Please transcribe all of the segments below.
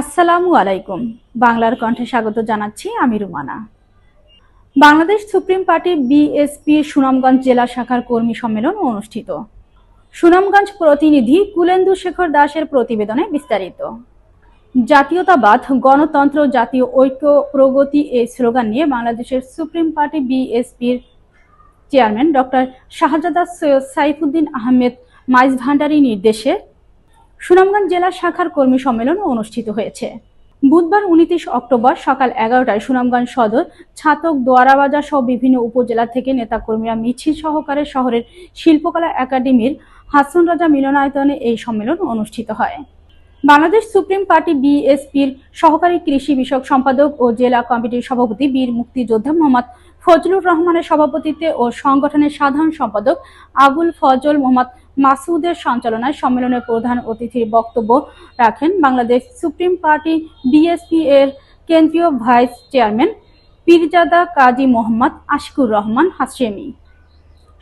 আসসালামু আলাইকুম। বাংলার কণ্ঠে স্বাগত জানাচ্ছি আমি Rumana. Bangladesh supreme party BSP Sunamganj জেলা শাখার কর্মী সম্মেলন অনুষ্ঠিত। সুনামগঞ্জ প্রতিনিধি কুলেন্দু শেখর দাসের প্রতিবেদনে বিস্তারিত। জাতীয়তাবাদ, গণতন্ত্র, জাতীয় ঐক্য, প্রগতি এই স্লোগান নিয়ে বাংলাদেশের সুপ্রিম পার্টি বিএসপির চেয়ারম্যান ডক্টর শাহজাদা সৈয়দ সাইফুদ্দিন আহমেদ মাইজ ভান্ডারি নির্দেশে সুনামগঞ্জ জেলা শাখার কর্মী সম্মেলন অনুষ্ঠিত হয়েছে। বুধবার উনত্রিশ অক্টোবর সকাল এগারোটায় সুনামগঞ্জ সদর, ছাতক, দোয়ারাবাজার সহ বিভিন্ন উপজেলা থেকে নেতাকর্মীরা মিছিল সহকারে শহরের শিল্পকলা একাডেমির হাসন রাজা মিলনায়তনে এই সম্মেলন অনুষ্ঠিত হয়। বাংলাদেশ সুপ্রিম পার্টি বিএসপির সহকারী কৃষি বিষয়ক সম্পাদক ও জেলা কমিটির সভাপতি বীর মুক্তিযোদ্ধা মোহাম্মদ ফজলুর রহমানের সভাপতিত্বে ও সংগঠনের সাধারণ সম্পাদক আবুল ফজল মোহাম্মদ মাসুদের সঞ্চালনায় সম্মেলনের প্রধান অতিথির বক্তব্য রাখেন বাংলাদেশ সুপ্রিম পার্টি বিএসপি এর কেন্দ্রীয় ভাইস চেয়ারম্যান পীরজাদা কাজী মোহাম্মদ আশিকুর রহমান হাসেমি।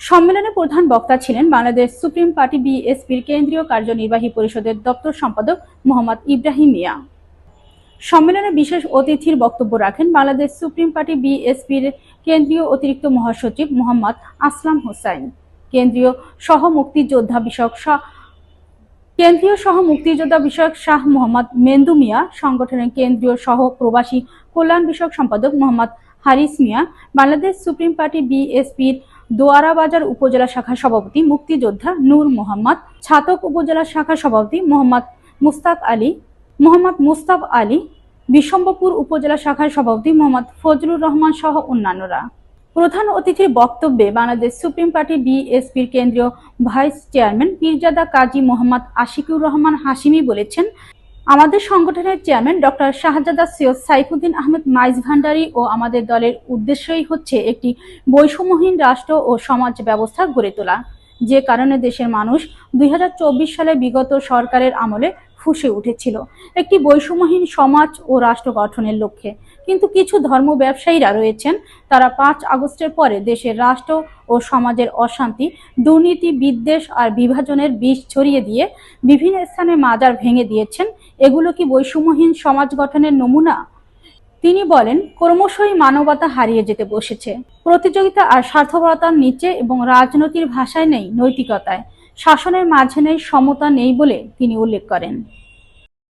সম্মেলনে প্রধান বক্তা ছিলেন বাংলাদেশ সুপ্রিম পার্টি বিএসপির কেন্দ্রীয় কার্যনির্বাহী পরিষদের দপ্তর সম্পাদক মোহাম্মদ ইব্রাহিম মিয়া। সম্মেলনে বিশেষ অতিথির বক্তব্য রাখেন বাংলাদেশ সুপ্রিম পার্টি বিএসপির কেন্দ্রীয় অতিরিক্ত মহাসচিব মোহাম্মদ আসলাম হোসাইন। কেন্দ্রীয় সহ মুক্তিযোদ্ধা বিষয়ক কেন্দ্রীয় সহ মুক্তিযোদ্ধা বিষয়ক শাহ মোহাম্মদ মেন্দু মিয়া, সংগঠনের কেন্দ্রীয় সহ প্রবাসী কল্যাণ বিষয়ক সম্পাদক মোহাম্মদ হারিস মিয়া, বাংলাদেশ সুপ্রিম পার্টি বিএসপির দোয়ারা বাজার উপজেলা শাখা সভাপতি মুক্তিযোদ্ধা নূর মোহাম্মদ, ছাতক উপজেলা শাখা সভাপতি মোহাম্মদ মুস্তাক আলী, মোহাম্মদ মুস্তাফ আলী বিশম্বপুর উপজেলা শাখার সভাপতি মোহাম্মদ ফজলুর রহমান সহ অন্যান্যরা। প্রধান অতিথির বক্তব্যে বাংলাদেশ সুপ্রিম পার্টি বিএসপির কেন্দ্রীয় ভাইস চেয়ারম্যান পীরজাদা কাজী মোহাম্মদ আশিকুর রহমান হাসিমি বলেছেন, আমাদের সংগঠনের চেয়ারম্যান ডক্টর শাহজাদা সৈয়দ সাইফুদ্দিন আহমেদ মাইজ ভান্ডারী ও আমাদের দলের উদ্দেশ্যই হচ্ছে একটি বৈষম্যহীন রাষ্ট্র ও সমাজ ব্যবস্থা গড়ে তোলা। যে কারণে দেশের মানুষ দুই হাজার চব্বিশ সালে বিগত সরকারের আমলে ফুসে উঠেছিল। একটি বৈষম্যহীন সমাজ ও রাষ্ট্র গঠনের লক্ষ্যে। কিন্তু কিছু ধর্ম ব্যবসায়ীরা রয়েছেন, তারা পাঁচ আগস্টের পরে দেশের রাষ্ট্র ও সমাজের অশান্তি, দুর্নীতি, বিদ্বেষ আর বিভাজনের বিষ ছড়িয়ে দিয়ে বিভিন্ন স্থানে মাজার ভেঙে দিয়েছেন। এগুলো কি বৈষম্যহীন সমাজ গঠনের নমুনা? তিনি বলেন, ক্রমশই মানবতা হারিয়ে যেতে বসেছে। প্রতিযোগিতা আর স্বার্থপরতার নিচে এবং রাজনীতির ভাষায় নেই নৈতিকতায়। শাসনের মাঝে নেই সমতা নেই বলে তিনি উল্লেখ করেন।